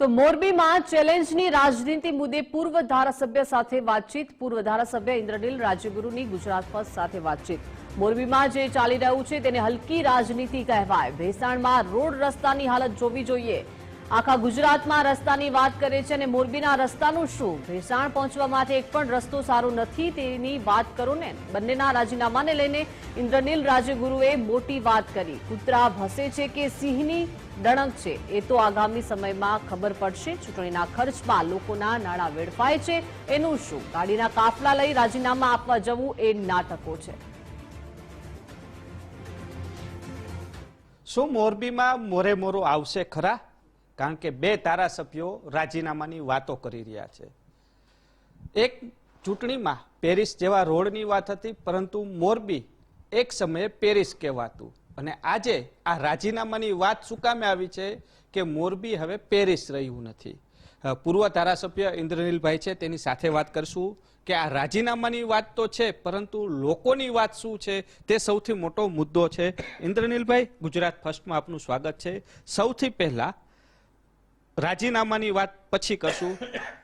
તો મોરબીમાં ચેલેન્જની રાજનીતિ મુદ્દે પૂર્વ ધારાસભ્ય સાથે વાતચીત. પૂર્વ ધારાસભ્ય ઇન્દ્રનીલ રાજ્યગુરુની ગુજરાત ફર્સ્ટ સાથે વાતચીત. મોરબીમાં જે ચાલી રહ્યું છે તેને હલકી રાજનીતિ કહેવાય. ભેસાણમાં રોડ રસ્તાની હાલત જોવી જોઈએ. આખા ગુજરાતમાં રસ્તાની વાત કરે છે અને મોરબીના રસ્તાનું શું? ભેસાણ પહોંચવા માટે એક પણ રસ્તો સારો નથી તેની વાત કરો ને. બંનેના રાજીનામાને લઈને ઇન્દ્રનીલ રાજગુરુએ મોટી વાત કરી. કૂતરા ભસે છે કે સિંહની દણક છે? એ તો આગામી સમયમાં ખબર પડશે. ચૂંટણીના ખર્ચમાં લોકોના નાણાં વેડફાય છે. એનું શું? ગાડીના કાફલા લઈ રાજીનામા આપવા જવું એ નાટકો છે. શું મોરબીમાં મોરે મોરો આવશે ખરા? કારણ કે બે ધારાસભ્યો રાજીનામાની વાતો કરી રહ્યા છે. એક ચૂંટણીમાં પેરિસ જેવા રોડની વાત હતી, પરંતુ મોરબી એક સમયે પેરિસ કહેવાતું. અને આજે આ રાજીનામાની વાત શું કામે આવી છે કે મોરબી હવે પેરિસ રહ્યું નથી. પૂર્વ ધારાસભ્ય ઇન્દ્રનીલભાઈ છે, તેની સાથે વાત કરશું કે આ રાજીનામાની વાત તો છે, પરંતુ લોકોની વાત શું છે તે સૌથી મોટો મુદ્દો છે. ઇન્દ્રનીલભાઈ, ગુજરાત ફર્સ્ટમાં આપનું સ્વાગત છે. સૌથી પહેલા રાજીનામાની વાત પછી કરશું.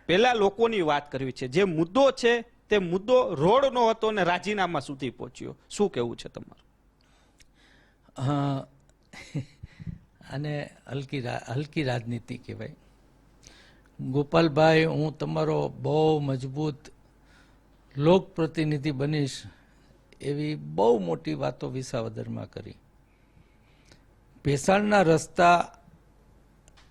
પહેલા લોકોની વાત કરવી છે. જે મુદ્દો છે તે મુદ્દો રોડનો હતો ને રાજીનામા સુધી પહોંચ્યો. શું કેવું છે તમારું? અને હલકી હલકી રાજનીતિ કહેવાય. ગોપાલભાઈ, હું તમારો બહુ મજબૂત લોક પ્રતિનિધિ બનીશ એવી બહુ મોટી વાતો વિસાવદરમાં કરી. ભેસાણના રસ્તા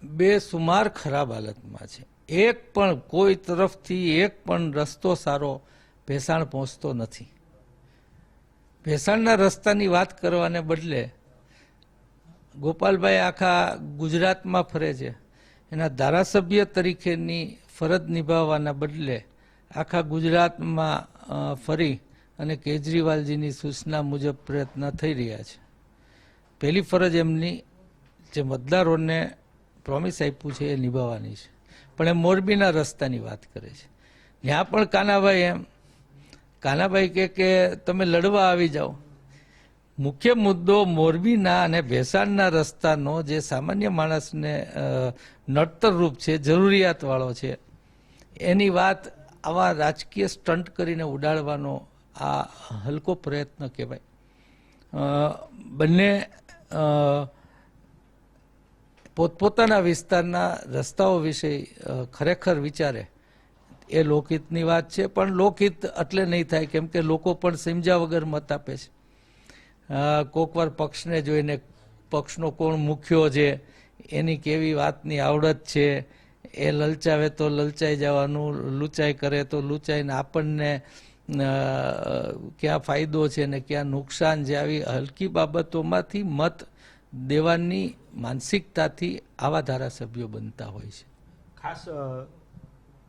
બેસુમાર ખરાબ હાલતમાં છે. એક પણ કોઈ તરફથી એક પણ રસ્તો સારો ભેસાણ પહોંચતો નથી. ભેસાણના રસ્તાની વાત કરવાને બદલે ગોપાલભાઈ આખા ગુજરાતમાં ફરે છે. એના ધારાસભ્ય તરીકેની ફરજ નિભાવવાના બદલે આખા ગુજરાતમાં ફરી અને કેજરીવાલજીની સૂચના મુજબ પ્રયત્ન થઈ રહ્યા છે. પહેલી ફરજ એમની, જે મતદારોને પ્રોમિસ આપ્યું છે એ નિભાવવાની છે. પણ એ મોરબીના રસ્તાની વાત કરે છે. ત્યાં પણ કાનાભાઈ એમ કાનાભાઈ કે કે તમે લડવા આવી જાઓ. મુખ્ય મુદ્દો મોરબીના અને ભેસાણના રસ્તાનો જે સામાન્ય માણસને અ, નડતર રૂપ છે જરૂરિયાતવાળો છે એની વાત આવા રાજકીય સ્ટન્ટ કરીને ઉડાડવાનો આ હલકો પ્રયત્ન કહેવાય. બંને પોતપોતાના વિસ્તારના રસ્તાઓ વિશે ખરેખર વિચારે, એ લોકહિતની વાત છે, પણ લોકહિત એટલે નહીં થાય, કેમ કે લોકો પણ સમજ્યા વગર મત આપે છે. કોકવાર પક્ષને જોઈને પક્ષનો કોણ મુખ્યો છે, એની કેવી વાતની આવડત છે, એ લલચાવે તો લલચાઈ જવાનું, લૂંચાઈ કરે તો લૂંચાઈને આપણને ક્યાં ફાયદો છે ને ક્યાં નુકસાન છે, આવી હલકી બાબતોમાંથી મત દેવાની માનસિકતાથી આવા ધારાસભ્યો બનતા હોય છે. ખાસ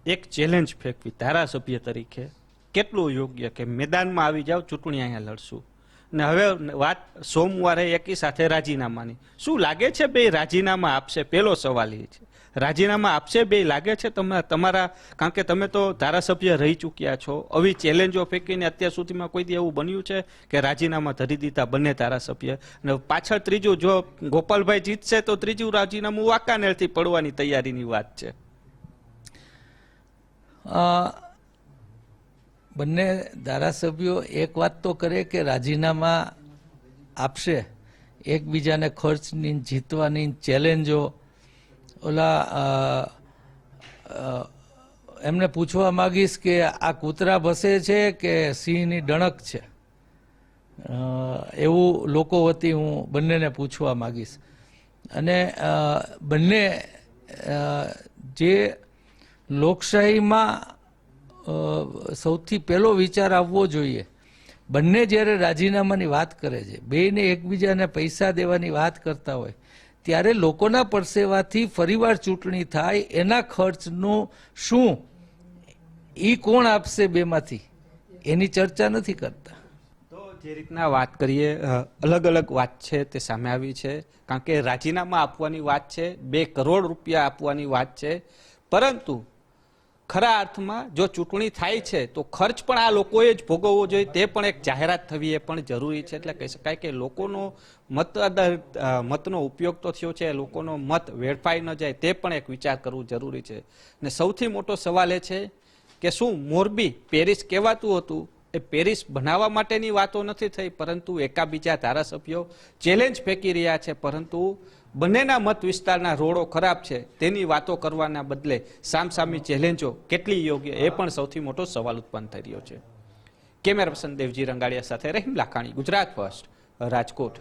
એક ચેલેન્જ ફેંકવી ધારાસભ્ય તરીકે. કેટલું યોગ્ય કે મેદાનમાં આવી જાવ ચૂંટણી અહીંયા લડશું. ને હવે વાત સોમવારે એકી સાથે રાજીનામાની. શું લાગે છે બે રાજીનામા આપશે? પેલો સવાલ એ છે. રાજીનામા આપશે બે? લાગે છે તમે તમારા, કારણ કે તમે તો ધારાસભ્ય રહી ચૂક્યા છો. આવી ચેલેન્જો ફેંકીને અત્યાર સુધીમાં કોઈ દી એવું બન્યું છે કે રાજીનામા ધરી દીધા બંને ધારાસભ્ય? અને પાછળ ત્રીજું, જો ગોપાલભાઈ જીતશે તો ત્રીજું રાજીનામું વાંકાનેરથી પડવાની તૈયારીની વાત છે. બંને ધારાસભ્યો એક વાત તો કરે કે રાજીનામા આપશે, એકબીજાને ખર્ચની, જીતવાની ચેલેન્જો. ઓલા એમને પૂછવા માગીશ કે આ કૂતરા ભસે છે કે સિંહની ડણક છે? એવું લોકો વતી હું બંનેને પૂછવા માગીશ. અને બંને જે લોકશાહીમાં સૌથી પહેલો વિચાર આવવો જોઈએ. બંને જ્યારે રાજીનામાની વાત કરે છે બેયને એકબીજાને પૈસા દેવાની વાત કરતા હોય, ત્યારે લોકોના પરસેવાથી ફરીવાર ચૂંટણી થાય, એના ખર્ચનું શું એ કોણ આપશે બેમાંથી? એની ચર્ચા નથી કરતા. તો જે રીતના વાત કરીએ અલગ અલગ વાત છે તે સામે આવી છે. કારણ કે રાજીનામા આપવાની વાત છે, બે કરોડ રૂપિયા આપવાની વાત છે. પરંતુ ખરા અર્થમાં જો ચૂંટણી થાય છે, તો ખર્ચ પણ આ લોકોએ જ ભોગવવો જોઈએ. તે પણ એક જાહેરાત થવી એ પણ જરૂરી છે. એટલે કહી શકાય કે લોકોનો મત મતનો ઉપયોગ તો થયો છે, લોકોનો મત વેડફાઈ ન જાય તે પણ એક વિચાર કરવું જરૂરી છે. અને સૌથી મોટો સવાલ એ છે કે શું મોરબી પેરિસ કહેવાતું હતું? એ પેરિસ બનાવવા માટેની વાતો નથી થઈ, પરંતુ એકાબીજા ધારાસભ્યો ચેલેન્જ ફેંકી રહ્યા છે. પરંતુ બંનેના મત વિસ્તારના રોડો ખરાબ છે. તેની વાતો કરવાના બદલે સામસામી ચેલેન્જો કેટલી યોગ્ય એ પણ સૌથી મોટો સવાલ ઉત્પન્ન થઈ રહ્યો છે. કેમેરા પર્સન દેવજી રંગાડિયા સાથે રહીમ લાખાણી, ગુજરાત ફર્સ્ટ, રાજકોટ.